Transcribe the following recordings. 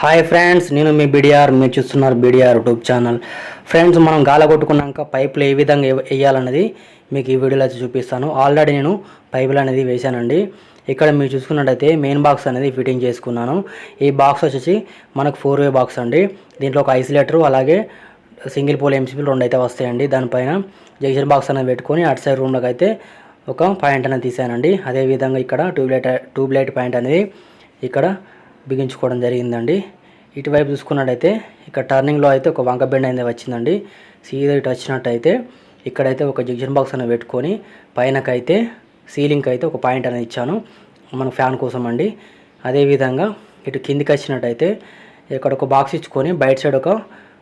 Hi friends నేను మీ బీడిఆర్ మీరు చూస్తున్నారు బీడిఆర్ యూట్యూబ్ ఛానల్ ఫ్రెండ్స్ మనం గాల కొట్టుకున్నాక పైపులు ఏ విధంగా వేయాలన్నది మీకు ఈ వీడియోలో అయితే చూపిస్తాను. ఆల్రెడీ నేను పైపులు అనేది వేశానండి. ఇక్కడ మీరు చూసుకున్నట్టయితే మెయిన్ బాక్స్ అనేది ఫిట్టింగ్ చేసుకున్నాను. ఈ బాక్స్ వచ్చేసి మనకు ఫోర్ వే బాక్స్ అండి. దీంట్లో ఒక ఐసోలేటర్ అలాగే సింగిల్ పోల్ ఎంసీపీలు రెండు అయితే వస్తాయండి. దానిపైన జంక్షన్ బాక్స్ అనేది పెట్టుకొని అటు సైడ్ రూమ్లోకి అయితే ఒక పాయింట్ అనేది తీసానండి. అదేవిధంగా ఇక్కడ ట్యూబ్లైట్ ట్యూబ్లైట్ పాయింట్ అనేది ఇక్కడ బిగించుకోవడం జరిగిందండి. ఇటువైపు చూసుకున్నట్టయితే ఇక్కడ టర్నింగ్లో అయితే ఒక వంక బెండ్ అనేది వచ్చిందండి. సీదా ఇటు వచ్చినట్టయితే ఇక్కడైతే ఒక జంక్షన్ బాక్స్ అనేది పెట్టుకొని పైనకైతే సీలింగ్కి అయితే ఒక పాయింట్ అనేది ఇచ్చాను. మన ఫ్యాన్ కోసం అండి. అదేవిధంగా ఇటు కిందికి వచ్చినట్టయితే ఇక్కడ ఒక బాక్స్ ఇచ్చుకొని బయట సైడ్ ఒక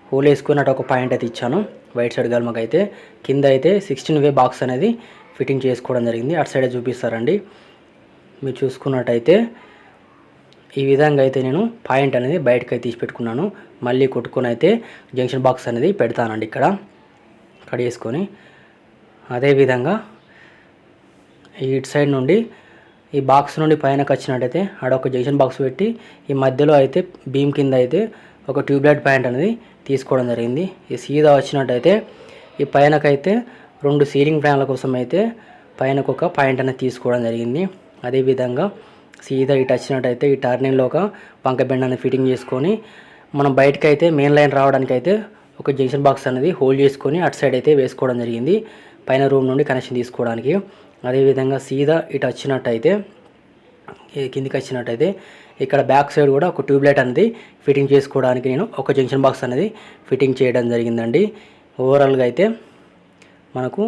హోల్ వేసుకున్నట్టు ఒక పాయింట్ అయితే ఇచ్చాను. వైట్ సైడ్ గల్మకైతే కింద అయితే సిక్స్టీన్ వే బాక్స్ అనేది ఫిట్టింగ్ చేసుకోవడం జరిగింది. అటు సైడే చూపిస్తారండి. మీరు చూసుకున్నట్టయితే ఈ విధంగా అయితే నేను పాయింట్ అనేది బయటకు అయితే తీసి పెట్టుకున్నాను మళ్ళీ కొట్టుకొని అయితే జంక్షన్ బాక్స్ అనేది పెడతానండి ఇక్కడ. కట్ చేసుకొని. అదేవిధంగా ఇటు సైడ్ నుండి ఈ బాక్స్ నుండి పైనకి వచ్చినట్టయితే ఆడ ఒక జంక్షన్ బాక్స్ పెట్టి ఈ మధ్యలో అయితే బీమ్ కింద అయితే ఒక ట్యూబ్లైట్ పాయింట్ అనేది తీసుకోవడం జరిగింది. ఈ సీదా వచ్చినట్టయితే ఈ పైనకైతే రెండు సీలింగ్ ఫ్యాన్ల కోసం అయితే పైనకు ఒక పాయింట్ అనేది తీసుకోవడం జరిగింది. అదేవిధంగా సీదా ఇటు వచ్చినట్టయితే ఈ టర్నింగ్లో ఒక పంక బెండ్ అనేది ఫిట్టింగ్ చేసుకొని మనం బయటకు అయితే మెయిన్ లైన్ రావడానికి అయితే ఒక జంక్షన్ బాక్స్ అనేది హోల్డ్ చేసుకొని అటు సైడ్ అయితే వేసుకోవడం జరిగింది. పైన రూమ్ నుండి కనెక్షన్ తీసుకోవడానికి. అదేవిధంగా సీదా ఇటు వచ్చినట్టయితే కిందికి వచ్చినట్టయితే ఇక్కడ బ్యాక్ సైడ్ కూడా ఒక ట్యూబ్లైట్ అనేది ఫిట్టింగ్ చేసుకోవడానికి నేను ఒక జంక్షన్ బాక్స్ అనేది ఫిట్టింగ్ చేయడం జరిగిందండి. ఓవరాల్గా అయితే మనకు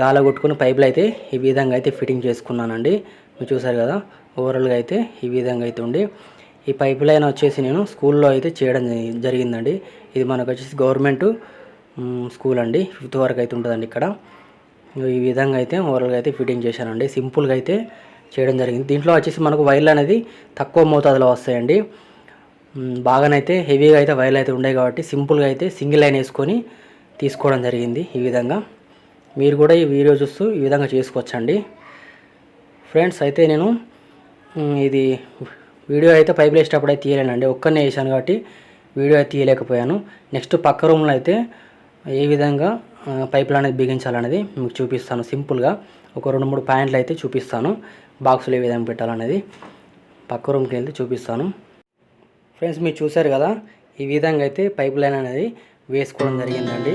గాల కొట్టుకుని పైపులు అయితే ఈ విధంగా అయితే ఫిట్టింగ్ చేసుకున్నానండి. మీరు చూసారు కదా ఓవరాల్గా అయితే ఈ విధంగా అయితే ఉండి. ఈ పైప్ లైన్ వచ్చేసి నేను స్కూల్లో అయితే చేయడం జరిగిందండి. ఇది మనకు వచ్చేసి గవర్నమెంట్ స్కూల్ అండి. ఫిఫ్త్ వరకు అయితే ఉంటుందండి ఇక్కడ. ఈ విధంగా అయితే ఓవరాల్గా అయితే ఫిట్టింగ్ చేశానండి. సింపుల్గా అయితే చేయడం జరిగింది. దీంట్లో వచ్చేసి మనకు వైర్లు అనేది తక్కువ మోతాదులో వస్తాయండి. బాగానైతే హెవీగా అయితే వైర్లు అయితే ఉండే కాబట్టి సింపుల్గా అయితే సింగిల్ లైన్ వేసుకొని తీసుకోవడం జరిగింది ఈ విధంగా. మీరు కూడా ఈ వీడియో చూస్తూ ఈ విధంగా చేసుకోవచ్చండి. ఫ్రెండ్స్ అయితే నేను ఇది వీడియో అయితే పైపు వేసేటప్పుడు అయితే తీయలేనండి. ఒక్కనే వేసాను కాబట్టి వీడియో అయితే తీయలేకపోయాను. నెక్స్ట్ పక్క రూమ్లో అయితే ఏ విధంగా పైపులు అనేది బిగించాలనేది మీకు చూపిస్తాను సింపుల్గా. ఒక రెండు మూడు పాయింట్లు అయితే చూపిస్తాను. బాక్సులు ఏ విధంగా పెట్టాలనేది పక్క రూమ్కి వెళ్తే చూపిస్తాను. ఫ్రెండ్స్ మీరు చూసారు కదా ఈ విధంగా అయితే పైప్ లైన్ అనేది వేసుకోవడం జరిగిందండి.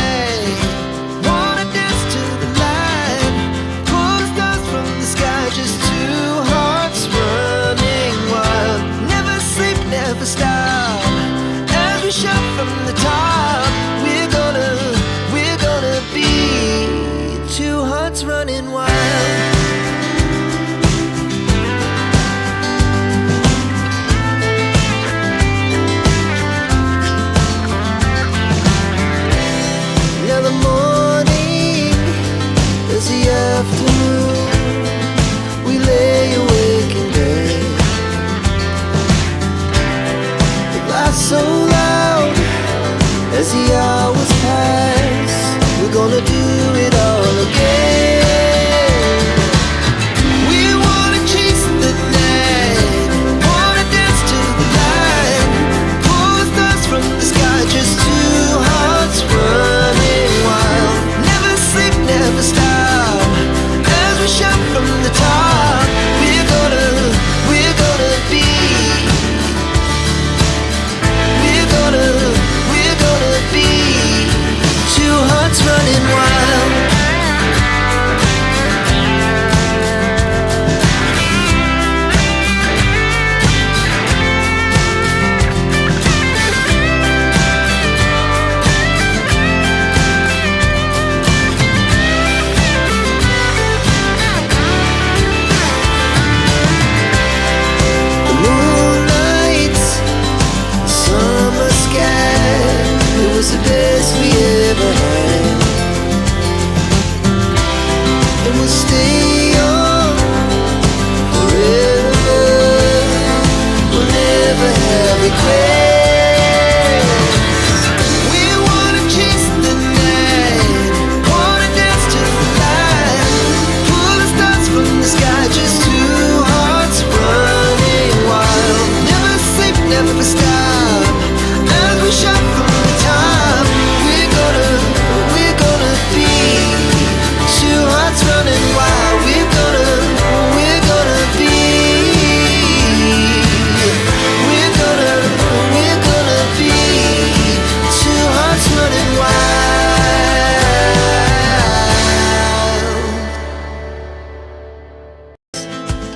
soul.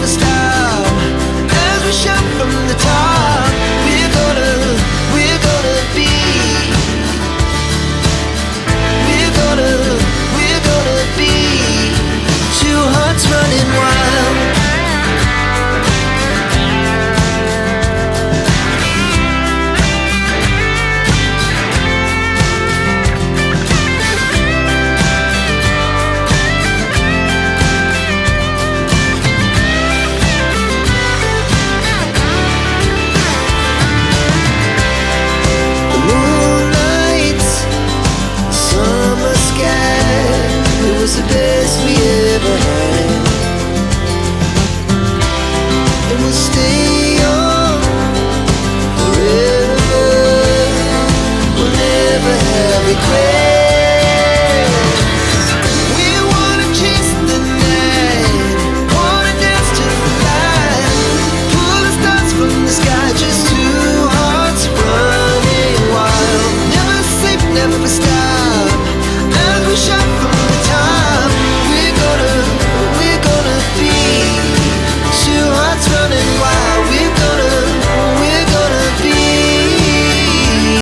the stars.